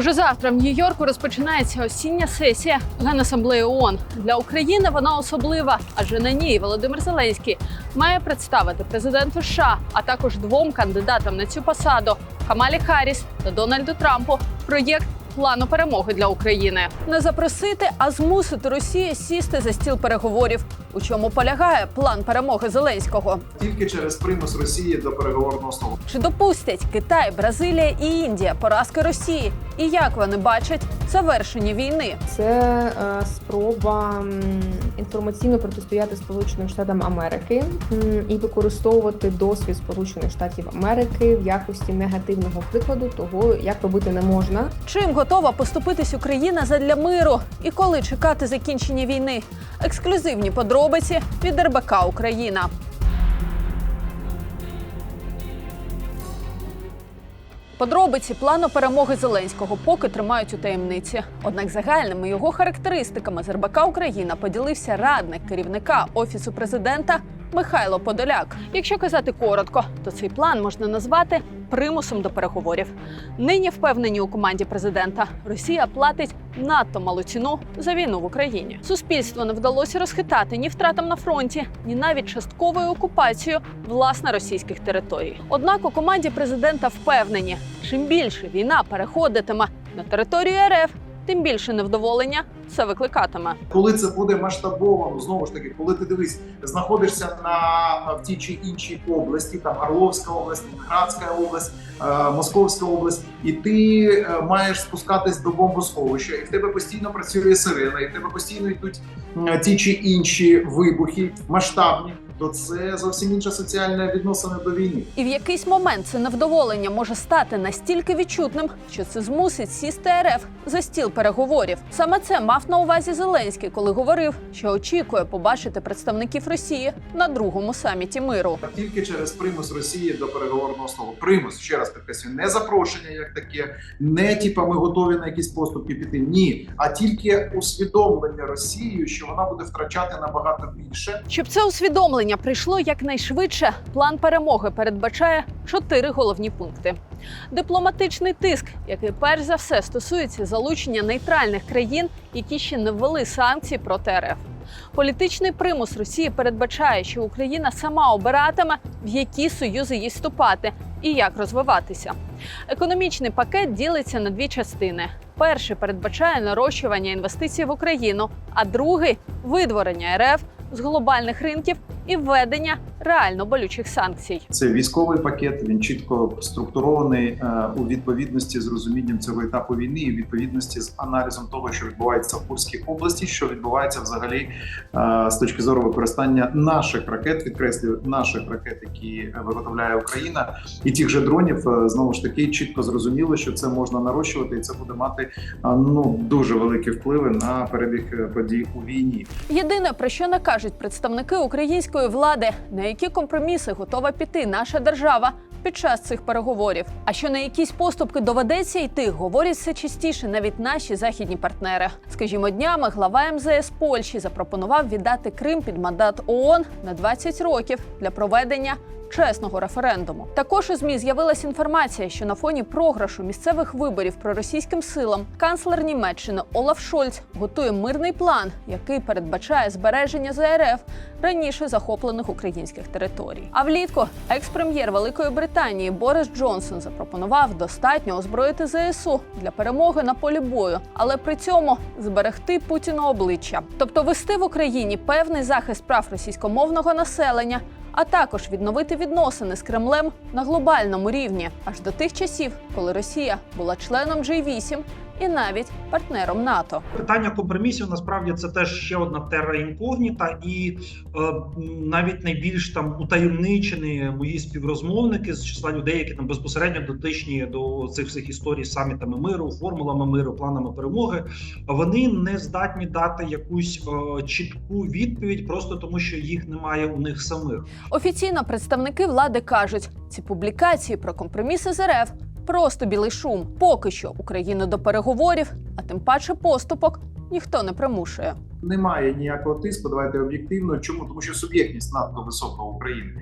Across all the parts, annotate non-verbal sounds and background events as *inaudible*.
Уже завтра в Нью-Йорку розпочинається осіння сесія Генасамблеї ООН. Для України вона особлива, адже на ній Володимир Зеленський має представити президенту США, а також двом кандидатам на цю посаду Камалі Харріс та Дональду Трампу проєкт плану перемоги для України. Не запросити, а змусити Росію сісти за стіл переговорів. У чому полягає план перемоги Зеленського? тільки через примус Росії до переговорного столу. Чи допустять Китай, Бразилія і Індія поразки Росії? І як вони бачать завершення війни? Це е, спроба м, інформаційно протистояти Сполученим Штатам Америки м, і використовувати досвід Сполучених Штатів Америки в якості негативного прикладу того, як робити не можна. Чим готова поступитись Україна задля миру? І коли чекати закінчення війни? Ексклюзивні подробиці від РБК Україна. Подробиці плану перемоги Зеленського поки тримають у таємниці. Однак загальними його характеристиками з РБК Україна поділився радник керівника офісу президента Михайло Подоляк. Якщо казати коротко, то цей план можна назвати примусом до переговорів. Нині впевнені у команді президента, Росія платить надто малу ціну за війну в Україні. Суспільство не вдалося розхитати ні втратам на фронті, ні навіть частковою окупацією власне російських територій. Однак у команді президента впевнені, чим більше війна переходитиме на територію РФ, тим більше невдоволення це викликатиме. Коли це буде масштабовано, знову ж таки, коли ти дивись, знаходишся на в тій чи іншій області, там Орловська область, Ленинградська область, е, Московська область, і ти е, маєш спускатись до бомбосховища, і в тебе постійно працює сирена, і в тебе постійно йдуть ті чи інші вибухи масштабні. То це зовсім інша соціальна відносина до війни. І в якийсь момент це невдоволення може стати настільки відчутним, що це змусить сісти РФ за стіл переговорів. Саме це мав на увазі Зеленський, коли говорив, що очікує побачити представників Росії на другому саміті миру. тільки через примус Росії до переговорного столу. Примус ще раз підкреслюю, не запрошення як таке, не типа ми готові на якісь поступки піти. Ні, а тільки усвідомлення Росією, що вона буде втрачати набагато більше. Щоб це усвідомлення прийшло якнайшвидше, план перемоги передбачає чотири головні пункти: дипломатичний тиск, який перш за все стосується залучення нейтральних країн, які ще не ввели санкції проти РФ. Політичний примус Росії передбачає, що Україна сама обиратиме, в які союзи їй вступати і як розвиватися. Економічний пакет ділиться на дві частини: перший передбачає нарощування інвестицій в Україну, а другий видворення РФ з глобальних ринків і введення реально болючих санкцій. Це військовий пакет. Він чітко структурований е, у відповідності з розумінням цього етапу війни і відповідності з аналізом того, що відбувається в Курській області, що відбувається взагалі е, з точки зору використання наших ракет, підкреслюю наших ракет, які виготовляє Україна, і тих же дронів е, знову ж таки чітко зрозуміло, що це можна нарощувати, і це буде мати ну дуже великі впливи на перебіг подій у війні. Єдине про що не кажуть представники української влади, на які компроміси готова піти наша держава під час цих переговорів. А що на якісь поступки доведеться йти, говорять все частіше навіть наші західні партнери. Скажімо, днями глава МЗС Польщі запропонував віддати Крим під мандат ООН на 20 років для проведення. Чесного референдуму також у змі з'явилася інформація, що на фоні програшу місцевих виборів проросійським силам канцлер Німеччини Олаф Шольц готує мирний план, який передбачає збереження ЗРФ раніше захоплених українських територій. А влітку екс-прем'єр Великої Британії Борис Джонсон запропонував достатньо озброїти ЗСУ для перемоги на полі бою, але при цьому зберегти Путіну обличчя, тобто вести в Україні певний захист прав російськомовного населення. А також відновити відносини з Кремлем на глобальному рівні аж до тих часів, коли Росія була членом G8 і навіть партнером НАТО. Питання компромісів насправді це теж ще одна терра інкогніта, і е, навіть найбільш там утаємничені мої співрозмовники з числа людей, які там безпосередньо дотичні до цих всіх історій з самітами миру, формулами миру, планами перемоги. Вони не здатні дати якусь е, чітку відповідь, просто тому що їх немає у них самих. Офіційно представники влади кажуть, ці публікації про компроміси з РФ просто білий шум. Поки що Україну до переговорів, а тим паче поступок, ніхто не примушує. Немає ніякого тиску. Давайте об'єктивно. Чому тому, що суб'єктність надто висока України,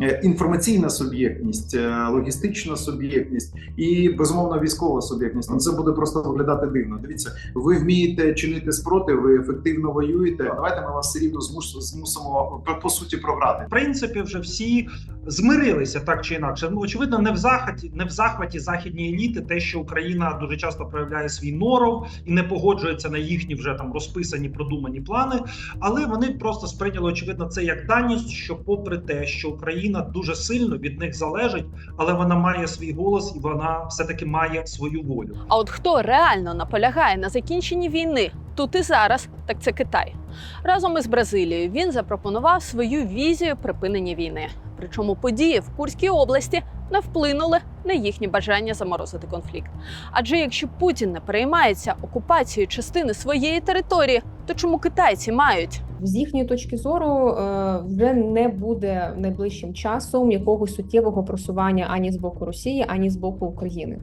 Е, інформаційна суб'єктність, е, логістична суб'єктність і безумовно військова суб'єктність. Це буде просто виглядати дивно. Дивіться, ви вмієте чинити спротив, ви ефективно воюєте. Давайте ми вас все рівно змусимо по, суті програти. В принципі, вже всі змирилися так чи інакше. Ну очевидно, не в захваті, не в захваті західні еліти, те, що Україна дуже часто проявляє свій норов і не погоджується на їхні вже там розписані продумані плани. Але вони просто сприйняли очевидно це як даність, що, попри те, що Україна дуже сильно від них залежить, але вона має свій голос і вона все таки має свою волю. А от хто реально наполягає на закінченні війни тут і зараз, так це Китай. Разом із Бразилією він запропонував свою візію припинення війни. Причому події в Курській області не вплинули на їхнє бажання заморозити конфлікт. Адже якщо Путін не переймається окупацією частини своєї території, то чому китайці мають? З їхньої точки зору е, вже не буде найближчим часом якогось суттєвого просування ані з боку Росії, ані з боку України.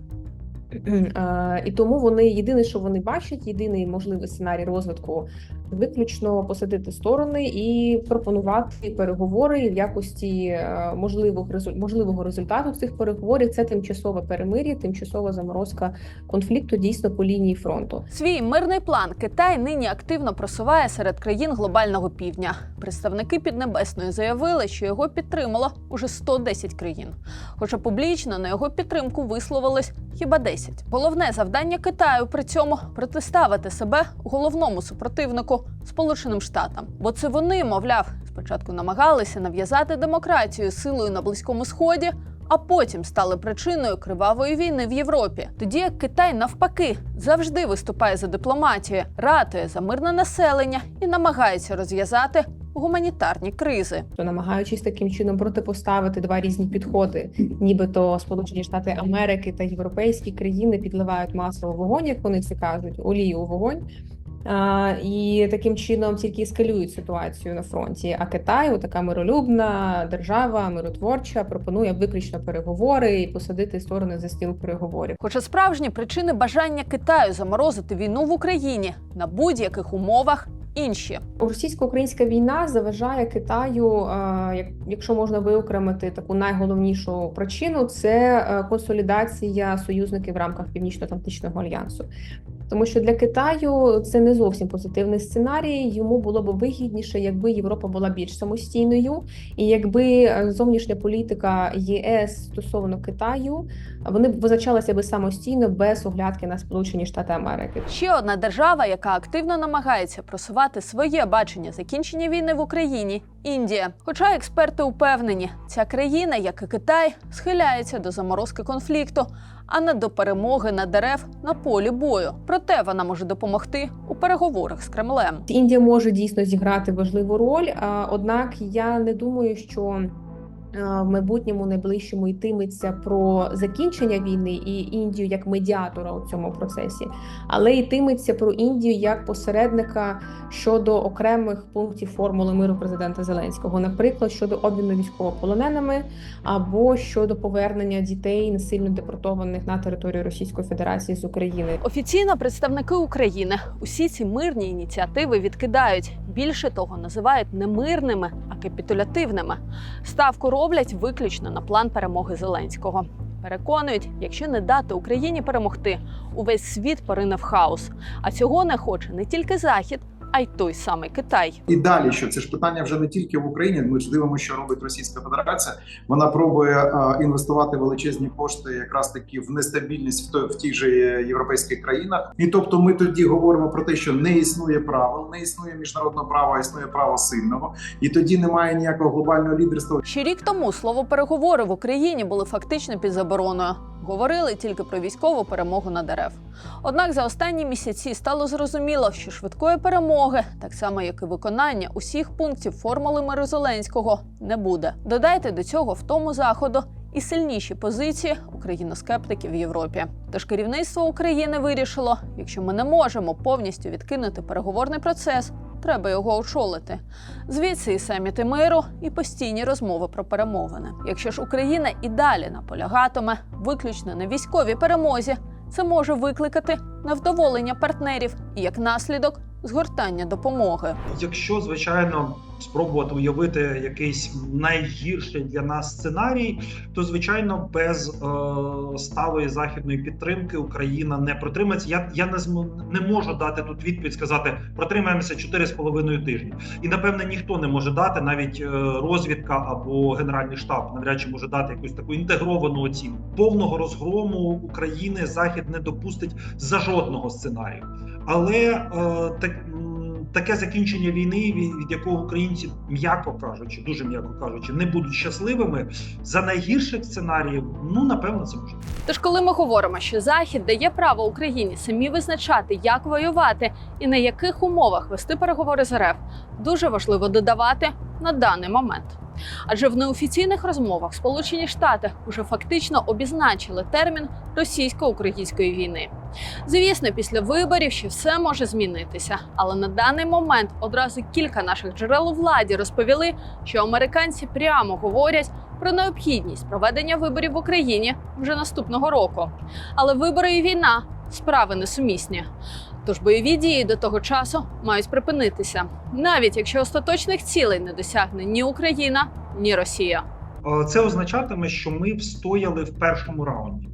*clears throat* Е, І тому вони єдине, що вони бачать, єдиний можливий сценарій розвитку виключно посадити сторони і пропонувати переговори в якості е, можливого можливого результату цих переговорів. Це тимчасове перемир'я, тимчасова заморозка конфлікту дійсно по лінії фронту. Свій мирний план Китай нині активно просуває серед країн глобального півдня. Представники Піднебесної заявили, що його підтримало уже 110 країн. Хоча публічно на його підтримку висловились хіба 10. Головне завдання Китаю при цьому протиставити себе головному супротивнику Сполученим Штатам. Бо це вони, мовляв, спочатку намагалися нав'язати демократію силою на Близькому Сході. А потім стали причиною кривавої війни в Європі. Тоді як Китай навпаки завжди виступає за дипломатію, ратує за мирне населення і намагається розв'язати гуманітарні кризи. то намагаючись таким чином протипоставити два різні підходи, нібито Сполучені Штати Америки та європейські країни підливають масло у вогонь, як вони це кажуть, олію у вогонь. І таким чином тільки ескалюють ситуацію на фронті. А Китай, така миролюбна держава, миротворча, пропонує виключно переговори і посадити сторони за стіл переговорів. Хоча справжні причини бажання Китаю заморозити війну в Україні на будь-яких умовах інші. Російсько-українська війна заважає Китаю, е, як- якщо можна виокремити таку найголовнішу причину, це е, консолідація союзників в рамках Північно-Атлантичного альянсу. Тому що для Китаю це не зовсім позитивний сценарій. Йому було б вигідніше, якби Європа була більш самостійною, і якби е, зовнішня політика ЄС стосовно Китаю вони б визначалися би самостійно без оглядки на Сполучені Штати Америки. Ще одна держава, яка активно намагається просувати своє бачення закінчення війни в Україні Індія. Хоча експерти упевнені, ця країна, як і Китай, схиляється до заморозки конфлікту, а не до перемоги на дерев на полі бою. Проте вона може допомогти у переговорах з Кремлем. Індія може дійсно зіграти важливу роль. Однак я не думаю, що в майбутньому найближчому йтиметься про закінчення війни і Індію як медіатора у цьому процесі, але йтиметься про Індію як посередника щодо окремих пунктів формули миру президента Зеленського, наприклад, щодо обміну військовополоненими або щодо повернення дітей насильно депортованих на територію Російської Федерації з України. Офіційно представники України усі ці мирні ініціативи відкидають. Більше того, називають не мирними, а капітулятивними. Ставку роблять виключно на план перемоги Зеленського. Переконують, якщо не дати Україні перемогти, увесь світ порине в хаос. А цього не хоче не тільки Захід, а й той самий Китай. І далі, що це ж питання вже не тільки в Україні. Ми ж дивимося, що робить Російська Федерація. Вона пробує е, інвестувати величезні кошти, якраз таки в нестабільність в той в тих же європейських країнах. І тобто, ми тоді говоримо про те, що не існує правил, не існує міжнародного права, а існує право сильного, і тоді немає ніякого глобального лідерства. Ще рік тому слово переговори в Україні були фактично під забороною. Говорили тільки про військову перемогу на дерев. Однак за останні місяці стало зрозуміло, що швидкої перемоги, так само як і виконання усіх пунктів формули миру Зеленського, не буде. Додайте до цього в тому заходу і сильніші позиції україноскептиків в Європі. Тож керівництво України вирішило, якщо ми не можемо повністю відкинути переговорний процес, треба його очолити. Звідси і саміти миру, і постійні розмови про перемовини. Якщо ж Україна і далі наполягатиме виключно на військовій перемозі, це може викликати невдоволення партнерів і як наслідок згортання допомоги. Якщо звичайно спробувати уявити якийсь найгірший для нас сценарій, то звичайно без е, сталої західної підтримки Україна не протримається. Я я не зм- не можу дати тут відповідь, сказати протримаємося 4,5 тижні. І напевне ніхто не може дати, навіть е, розвідка або генеральний штаб навряд чи може дати якусь таку інтегровану оцінку. Повного розгрому України Захід не допустить за жодного сценарію. Але е, так, таке закінчення війни, від, якого українці, м'яко кажучи, дуже м'яко кажучи, не будуть щасливими за найгірших сценаріїв, ну напевно, це можливо. Тож, коли ми говоримо, що Захід дає право Україні самі визначати, як воювати і на яких умовах вести переговори з РФ, дуже важливо додавати на даний момент. Адже в неофіційних розмовах Сполучені Штати вже фактично обізначили термін російсько-української війни. Звісно, після виборів ще все може змінитися, але на даний момент одразу кілька наших джерел у владі розповіли, що американці прямо говорять про необхідність проведення виборів в Україні вже наступного року. Але вибори і війна справи несумісні. Тож бойові дії до того часу мають припинитися, навіть якщо остаточних цілей не досягне ні Україна, ні Росія. Е, Це означатиме, що ми встояли в першому раунді.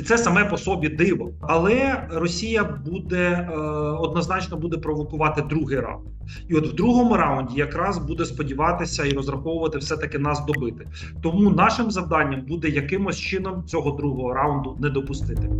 І це саме по собі диво. Але Росія буде е, однозначно буде провокувати другий раунд. І от в другому раунді якраз буде сподіватися і розраховувати все-таки нас добити. Тому нашим завданням буде якимось чином цього другого раунду не допустити.